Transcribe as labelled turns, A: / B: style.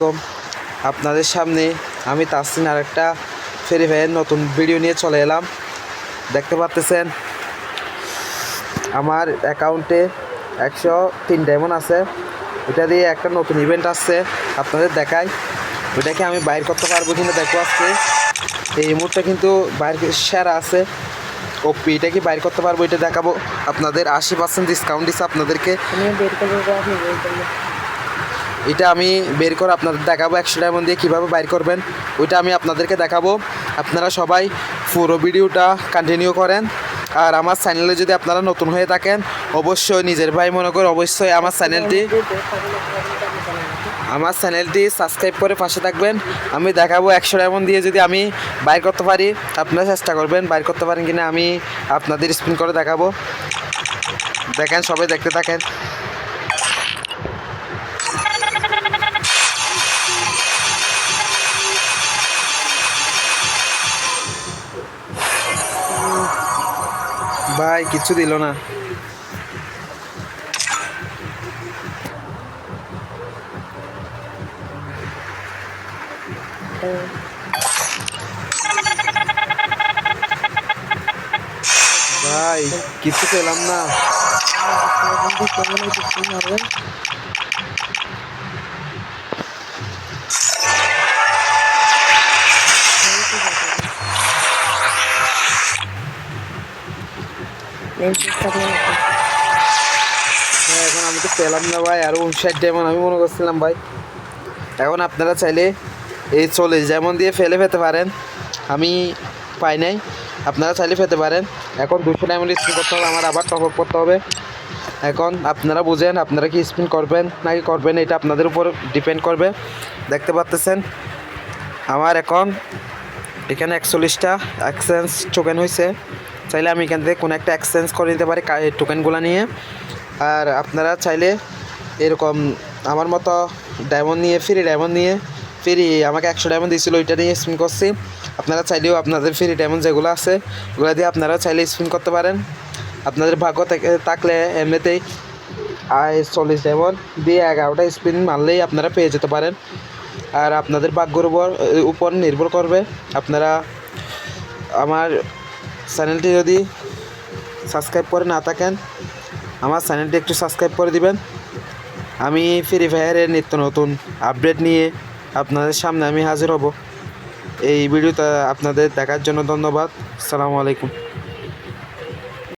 A: আলাইকুম। আপনাদের সামনে আমি তাসিন আর একটা ফেরি ভাইয়ের নতুন ভিডিও নিয়ে চলে এলাম। দেখতে পাচ্তেছেন আমার অ্যাকাউন্টে একশো তিন ডায়মন্ড আছে। এটা দিয়ে একটা নতুন ইভেন্ট আসছে, আপনাদের দেখাই। ওটাকে আমি বাইর করতে পারব কিনা দেখো আজকে। এই মুহূর্তে কিন্তু বাইর সেরা আছে। ওপি, এটা কি বাইর করতে পারব এটা দেখাবো। আপনাদের আশি পার্সেন্ট ডিসকাউন্ট দিচ্ছে আপনাদেরকে। এটা আমি বের করে আপনাদের দেখাবো, একশো ডায়মন্ড দিয়ে কীভাবে বাইর করবেন। ওইটা আমি আপনাদেরকে দেখাবো। আপনারা সবাই পুরো ভিডিওটা কন্টিনিউ করেন। আর আমার চ্যানেলে যদি আপনারা নতুন হয়ে থাকেন, অবশ্যই নিজের ভাই মনে করে অবশ্যই আমার চ্যানেলটি আমার চ্যানেলটি সাবস্ক্রাইব করে পাশে থাকবেন। আমি দেখাবো একশো ডায়মন্ড দিয়ে যদি আমি বাইর করতে পারি, আপনারা চেষ্টা করবেন বাইর করতে পারেন কিনা আমি আপনাদের স্পিন করে দেখাবো। দেখেন, সবাই দেখতে থাকেন। ভাই কিচ্ছু দিল না। ভাই কিছু পেলাম না।
B: কেমন
A: এখন আমি তো পেলাম না ভাই, আর উনষাট যেমন আমি মনে করছিলাম ভাই। এখন আপনারা চাইলে এই চল্লিশ যেমন দিয়ে ফেলে ফেতে পারেন। আমি পাই নাই, আপনারা চাইলে ফেতে পারেন। এখন দুশো ডায়মন্ড স্পিন করতে হবে, আমার আবার টপ করতে হবে। এখন আপনারা বুঝেন, আপনারা কি স্পিন করবেন নাকি করবেন, এটা আপনাদের উপর ডিপেন্ড করবে। দেখতে পাচ্তেছেন, আমার এখন এখানে একচল্লিশটা এক্সচেঞ্জ টোকেন হয়েছে চাইলে আমি এখান থেকে কোনো একটা এক্সচেঞ্জ করে নিতে পারি টোকেনগুলো নিয়ে। আর আপনারা চাইলে এরকম আমার মতো ডায়মন্ড নিয়ে ফ্রি ডায়মন্ড নিয়ে ফ্রি আমাকে একশো ডায়মন্ড দিয়েছিল, ওইটা নিয়ে স্পিন করছি। আপনারা চাইলেও আপনাদের ফ্রি ডায়মন্ড যেগুলো আছে, ওগুলো দিয়ে আপনারা চাইলে স্পিন করতে পারেন। আপনাদের ভাগ্য থেকে থাকলে এমনিতেই চল্লিশ ডায়মন্ড দিয়ে এগারোটা স্পিন মারলেই আপনারা পেয়ে যেতে পারেন। আর আপনাদের ভাগ্যর উপর উপর নির্ভর করবে। আপনারা আমার চ্যানেলটি যদি সাবস্ক্রাইব করে না থাকেন, আমার চ্যানেলটি একটু সাবস্ক্রাইব করে দিবেন। আমি ফ্রি ফায়ারের নিত্য নতুন আপডেট নিয়ে আপনাদের সামনে আমি হাজির হব। এই ভিডিওটা আপনাদের দেখার জন্য ধন্যবাদ। সালামু আলাইকুম।